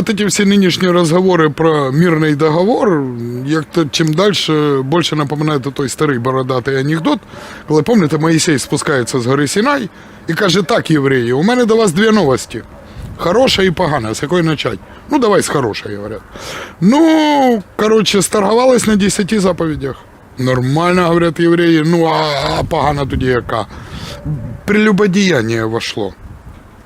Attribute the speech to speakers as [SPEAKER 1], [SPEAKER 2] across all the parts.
[SPEAKER 1] от эти всі нинішні розговори про мирний договор, як-то чим далі, більше напоминає той старий бородатий анекдот, коли, пам'ятаєте, Моїсей спускається з гори Сінай і каже, так, євреї, у мене до вас дві новості. Хороша і погана, з якої почати? Ну, давай з хорошої, говорять. Ну, коротше, сторгувались на 10 заповідях. Нормально, говорять євреї, ну а, а погана тоді яка? Прелюбодіяння вошло.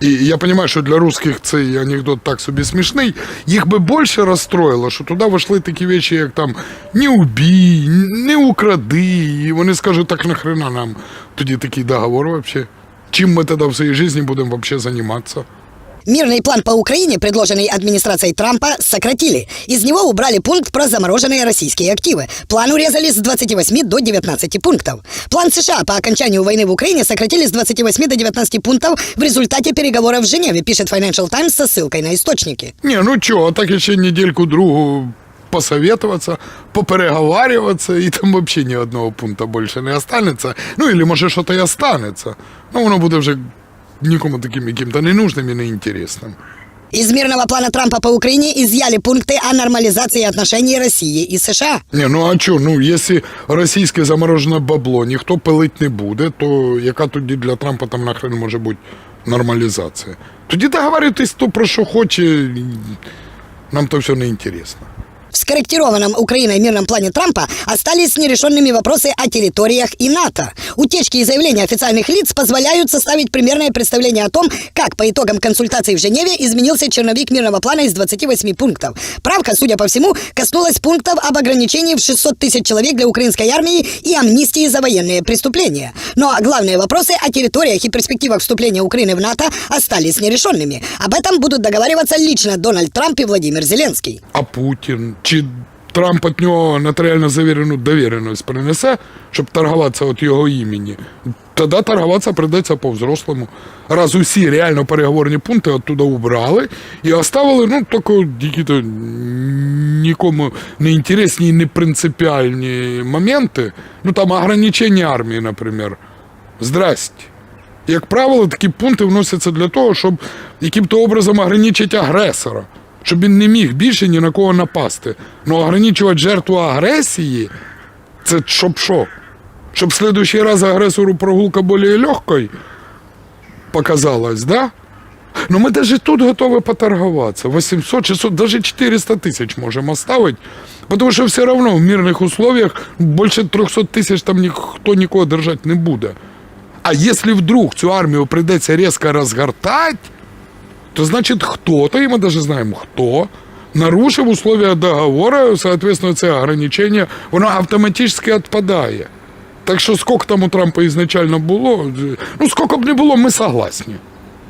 [SPEAKER 1] І я розумію, що для русських цей анекдот так собі смішний. Їх би більше розстроїло, що туди вийшли такі речі, як там не убій, не укради. І вони скажуть, так нахрена нам тоді такий договор взагалі? Чим ми тоді в своїй житті будемо взагалі займатися?
[SPEAKER 2] Мирный план по Украине, предложенный администрацией Трампа, сократили. Из него убрали пункт про замороженные российские активы. План урезали с 28 до 19 пунктов. План США по окончанию войны в Украине сократили с 28 до 19 пунктов в результате переговоров в Женеве, пишет Financial Times со ссылкой на источники.
[SPEAKER 1] Не, ну чого, так ще недельку другу посоветоваться, попереговарюватися, і там взагалі ні одного пункту більше не останеться. Ну, або може щось і останеться. Ну, воно буде вже Нікому таким ненужним і неінтересним.
[SPEAKER 2] Из мирного плана Трампа по Украине изъяли пункты о нормализации отношений России и США.
[SPEAKER 1] Ні, ну а чого, ну якщо російське заморожене бабло ніхто пилить не буде, то яка тоді для Трампа там нахрен може бути нормалізація? Тоді договоритись то про що хоче, нам то все не інтересно.
[SPEAKER 2] В скорректированном Украиной мирном плане Трампа остались нерешенными вопросы о территориях и НАТО. Утечки и заявления официальных лиц позволяют составить примерное представление о том, как по итогам консультаций в Женеве изменился черновик мирного плана из 28 пунктов. Правка, судя по всему, коснулась пунктов об ограничении в 600 тысяч человек для украинской армии и амнистии за военные преступления. Но главные вопросы о территориях и перспективах вступления Украины в НАТО остались нерешенными. Об этом будут договариваться лично Дональд Трамп и Владимир Зеленский.
[SPEAKER 1] А Путін чи Трамп від нього нотаріально завірену довіреність принесе, щоб торгуватися від його імені, тоді торгуватися прийдеться по-взрослому. Раз усі реально переговорні пункти оттуда убрали і оставили, ну, тільки які-то нікому не інтересні і не принципіальні моменти. Ну, там ограничення армії, наприклад. Здрасте. Як правило, такі пункти вносяться для того, щоб яким-то образом ограничити агресора, щоб він не міг більше ні на кого напасти. Ну, ограничувати жертву агресії це щоб що? Щоб в следующий раз агресору прогулка більш легкою показалась, да? Ну ми навіть тут готові поторгуватися. 800, 600, навіть 400 тисяч можемо оставити. Тому що все одно в мирних условиях більше 300 тисяч там ніхто нікого держати не буде. А если вдруг цю армію прийдеться резко розгортати, то значит хто-то, и мы даже знаем хто, нарушив условия договора, соответственно, це ограничение, воно автоматически відпадає. Так що скільки там у Трампа ізначально було, ну скільки б не було, ми согласні.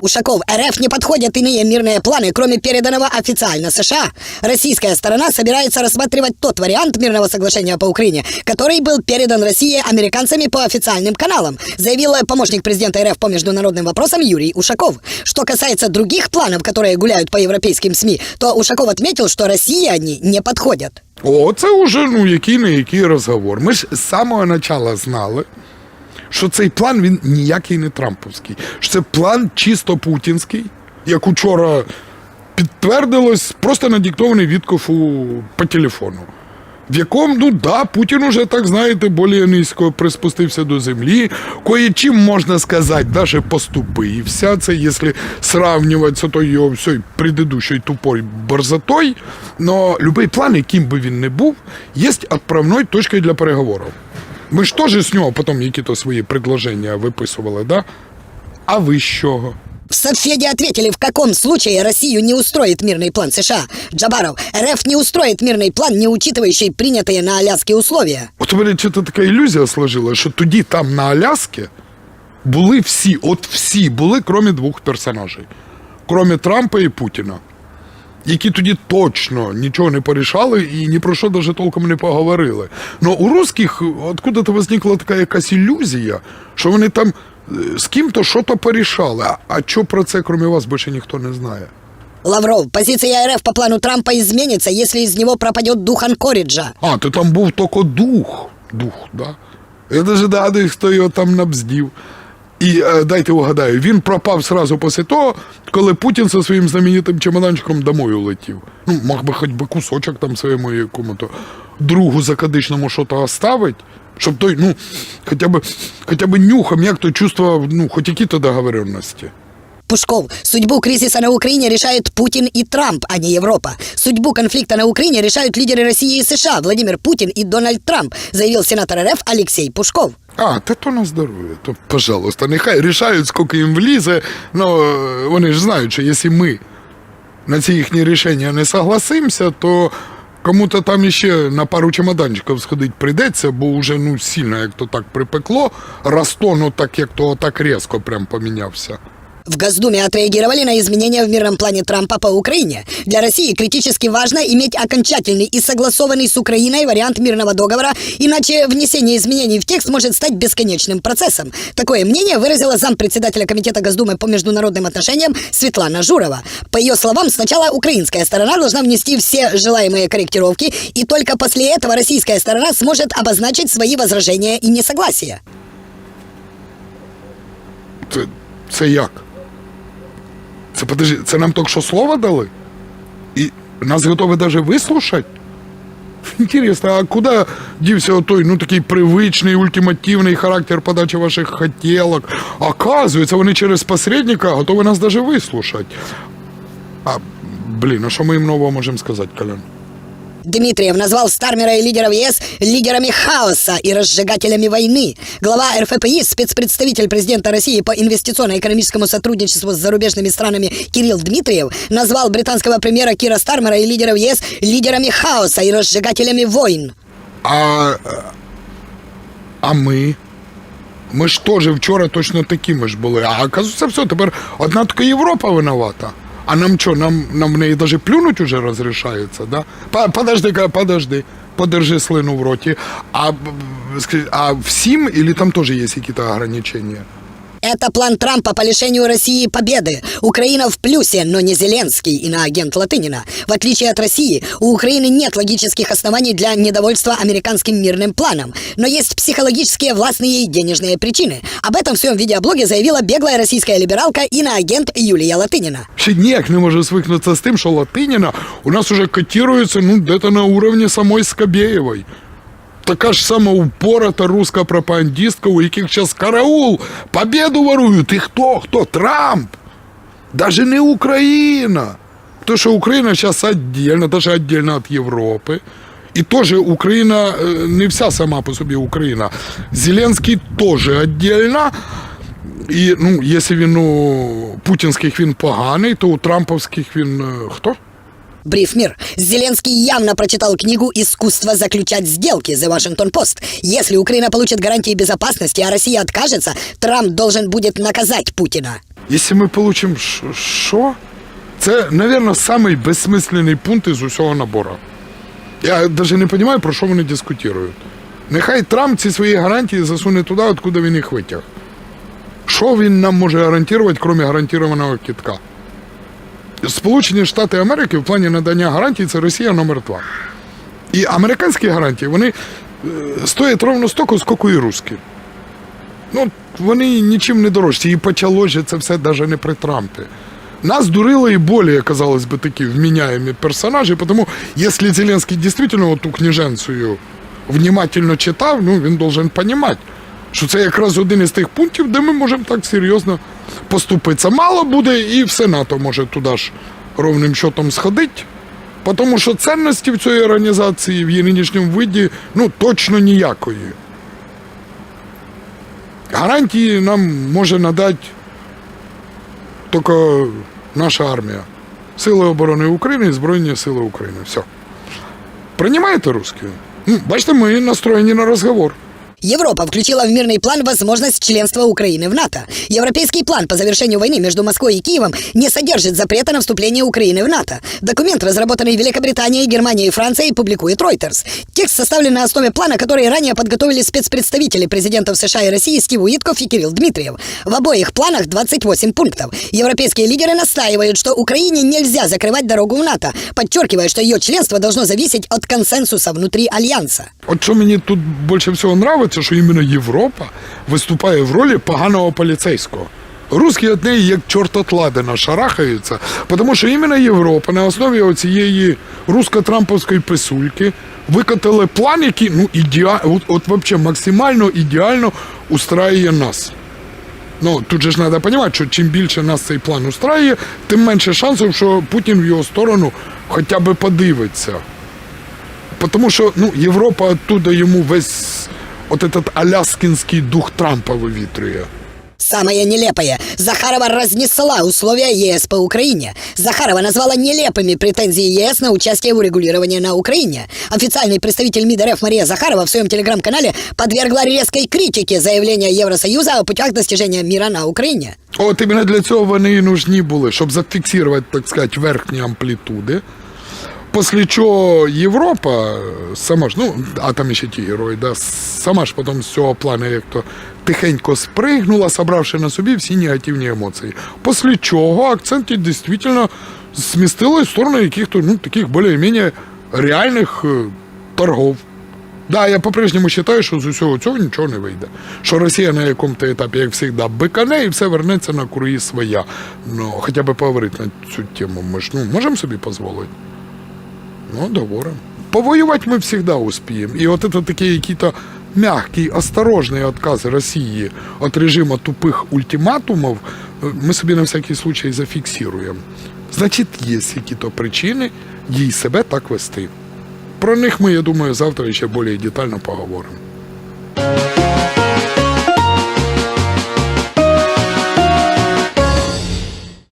[SPEAKER 2] Ушаков, РФ не подходят иные мирные планы, кроме переданного официально США. Российская сторона собирается рассматривать тот вариант мирного соглашения по Украине, который был передан России американцами по официальным каналам, заявил помощник президента РФ по международным вопросам Юрий Ушаков. Что касается других планов, которые гуляют по европейским СМИ, то Ушаков отметил, что России они не подходят.
[SPEAKER 1] О, це вже ну який не який розговор. Ми ж з самого початку знали, що цей план він ніякий не трамповський. Що це план чисто путінський, як учора підтвердилось, просто надиктований Віткофу по телефону. В якому, ну да, Путін уже, так знаєте, більш низько приспустився до землі. Кое-чим можна сказати, даже поступився. Це якщо сравнювати з тою предыдущою тупою борзотою. Но будь-який план, яким би він не був, є відправною точкою для переговорів. Ми ж теж з нього потім якісь свої предложення виписували, да? А ви з чого?
[SPEAKER 2] В Совфеде ответили, в каком случае Россию не устроит мирный план США. Джабаров, РФ не устроит мирный план, не учитывающий принятые на Аляске условия.
[SPEAKER 1] От у мене чого така ілюзія сложила, що тоді там на Аляскі були всі, от всі були, крім двох персонажей. Крім Трампа і Путіна. Які тоді точно нічого не порішали і ні про що даже толком не поговорили. Ну у русських откуда-то возникла така якась ілюзія, що вони там е, з ким-то що-то порішали. А, що про це, крім вас, більше ніхто не знає.
[SPEAKER 2] Лавров, позиция РФ по плану Трампа изменится, если из него пропадет дух Анкориджа.
[SPEAKER 1] А, то там був тільки дух. Дух, да? Я навіть догадуюсь, хто його там набздів. І е, дайте угадаю, він пропав сразу після того, коли Путін зі своїм знаменитим чемоданчиком домой улетів. Ну, мог би хоч би кусочок там своєму якому-то другу закадичному що то оставить, щоб той, ну, хоча б, хоча б нюхом як то чувствував, ну, хоч які-то договоренності.
[SPEAKER 2] Пушков, судьбу кризиса на Украине решают Путин и Трамп, а не Европа. Судьбу конфликта на Украине решают лидеры России и США Владимир Путин и Дональд Трамп, заявил сенатор РФ Алексей Пушков.
[SPEAKER 1] А, та то на здоров'я, то, пожалуйста, нехай рішають, скільки їм влізе. Ну, е, вони ж знають, що якщо ми на ці їхні рішення не согласимося, то кому-то там іще на пару чемоданчиків сходити прийдеться, бо вже ну сильно як то так припекло, Ростон ну, так як то так різко прям помінявся.
[SPEAKER 2] В Госдуме отреагировали на изменения в мирном плане Трампа по Украине. Для России критически важно иметь окончательный и согласованный с Украиной вариант мирного договора, иначе внесение изменений в текст может стать бесконечным процессом. Такое мнение выразила зампредседателя Комитета Госдумы по международным отношениям Светлана Журова. По ее словам, сначала украинская сторона должна внести все желаемые корректировки, и только после этого российская сторона сможет обозначить свои возражения и несогласия.
[SPEAKER 1] Це, це як? Це подожди, це нам тільки що слово дали? І нас готові навіть вислушати? Інтересно, а куди дівся той, ну такий привичний, ультимативний характер подачі ваших хотілок? Оказується, вони через посередника готові нас навіть вислушати. А, блін, а що ми їм нового можемо сказати, Колян?
[SPEAKER 2] Дмитриев назвал Стармера и лидеров ЕС лидерами хаоса и разжигателями войны. Глава РФПИ, спецпредставитель президента России по инвестиционно-экономическому сотрудничеству с зарубежными странами Кирилл Дмитриев назвал британского премьера Кира Стармера и лидеров ЕС лидерами хаоса и разжигателями войн.
[SPEAKER 1] А, а ми? Ми ж теж вчора точно такими ж були. А оказується, все, тепер одна тільки Європа винувата. А нам що, нам, нам в неї навіть плюнуть уже розрішається, да? По- Подожди, подожди, подержи слину в роті. А, а всім, или там теж є якісь ограничення?
[SPEAKER 2] Это план Трампа по лишению России победы. Украина в плюсе, но не Зеленский, иноагент Латынина. В отличие от России, у Украины нет логических оснований для недовольства американским мирным планом. Но есть психологические, властные и денежные причины. Об этом в своем видеоблоге заявила беглая российская либералка иноагент Юлия Латынина.
[SPEAKER 1] Ще ніяк не можу звикнутися з тим, що Латиніна у нас уже котирується ну, где-то на уровні самої Скабєєвої. Така ж сама упората руська пропагандистка, у яких зараз караул, победу ворують. І хто? Хто? Трамп. Даже не Україна. То, що Україна зараз віддільно, даже віддільно від Європи. І теж Україна е, не вся сама по собі Україна. Зеленський теж віддільно. І ну, якщо він у путінських він поганий, то у трамповських він е, хто?
[SPEAKER 2] Бриф Мир. Зеленский явно прочитал книгу «Искусство заключать сделки» The Washington Post. Если Украина получит гарантии безопасности, а Россия откажется, Трамп должен будет наказать Путина.
[SPEAKER 1] Якщо ми получимо ш- що? Це, мабуть, самий безсмисленний пункт із усього набору. Я навіть не розумію, про що вони дискутують. Нехай Трамп ці свої гарантії засуне туди, откуда він їх витяг. Що він нам може гарантувати, крім гарантованого кітка? Сполучені Штати Америки в плані надання гарантій це Росія номер два. І американські гарантії вони е, стоять ровно стільки, скільки і русські. Ну, вони нічим не дорожчі. І почалося це все навіть не при Трампі. Нас дурили і более, казалось би, такі вміняємі персонажі, тому якщо Зеленський дійсно ту книженцію внимательно читав, ну він должен розуміти, що це якраз один із тих пунктів, де ми можемо так серйозно поступитися. Мало буде, і все НАТО може туди ж ровним счетом сходити. Тому що цінності в цій організації в її нинішньому виді ну, точно ніякої. Гарантії нам може надати тільки наша армія. Сили оборони України і Збройні Сили України. Все. Приймаєте русські? Бачите, ми настроєні на розговор.
[SPEAKER 2] Европа включила в мирный план возможность членства Украины в НАТО. Европейский план по завершению войны между Москвой и Киевом не содержит запрета на вступление Украины в НАТО. Документ, разработанный Великобританией, Германией и Францией, публикует Reuters. Текст составлен на основе плана, который ранее подготовили спецпредставители президентов США и России Стив Уитков и Кирилл Дмитриев. В обоих планах 28 пунктов. Европейские лидеры настаивают, что Украине нельзя закрывать дорогу в НАТО, подчеркивая, что ее членство должно зависеть от консенсуса внутри Альянса.
[SPEAKER 1] От що мені тут більше всього нравиться, подобається, що іменно Європа виступає в ролі поганого поліцейського. Русські від неї як чорт от шарахаються, тому що іменно Європа на основі оцієї русско-трамповської писульки викотили план, який ну, ідеа... от, от вообще максимально ідеально устраює нас. Ну, тут же ж треба розуміти, що чим більше нас цей план устраює, тим менше шансів, що Путін в його сторону хоча б подивиться. Потому що ну, Європа оттуда йому весь от этот аляскинський дух Трампа вивітрює.
[SPEAKER 2] Самое нелепое. Захарова разнесла условия ЕС по Украине. Захарова назвала нелепыми претензии ЕС на участие в урегулировании на Украине. Официальный представитель МИД РФ Мария Захарова в своем телеграм-канале подвергла резкой критике заявления Евросоюза о путях достижения мира на Украине.
[SPEAKER 1] От іменно для цього вони і нужні були, щоб зафіксувати, так сказати, верхні амплітуди. Після чого Європа сама ж, ну, а там ще ті герої, да, сама ж потім з цього плану як то тихенько спригнула, собравши на собі всі негативні емоції. Після чого акценти дійсно змістили в сторону яких-то ну, таких більш-менш реальних е, торгов. Да, я по-прежнему вважаю, що з усього цього нічого не вийде. Що Росія на якому-то етапі, як завжди, бикане і все вернеться на круї своя. Ну, хоча б поговорити на цю тему. Ми ж ну, можемо собі дозволити. Ну, говорим. Повоювати ми завжди успіємо. І от це такі якісь м'які, осторожні відкази Росії від режиму тупих ультиматумів е, ми собі на всякий случай зафіксуємо. Значить, є якісь причини їй себе так вести. Про них ми, я думаю, завтра ще більш детально поговоримо.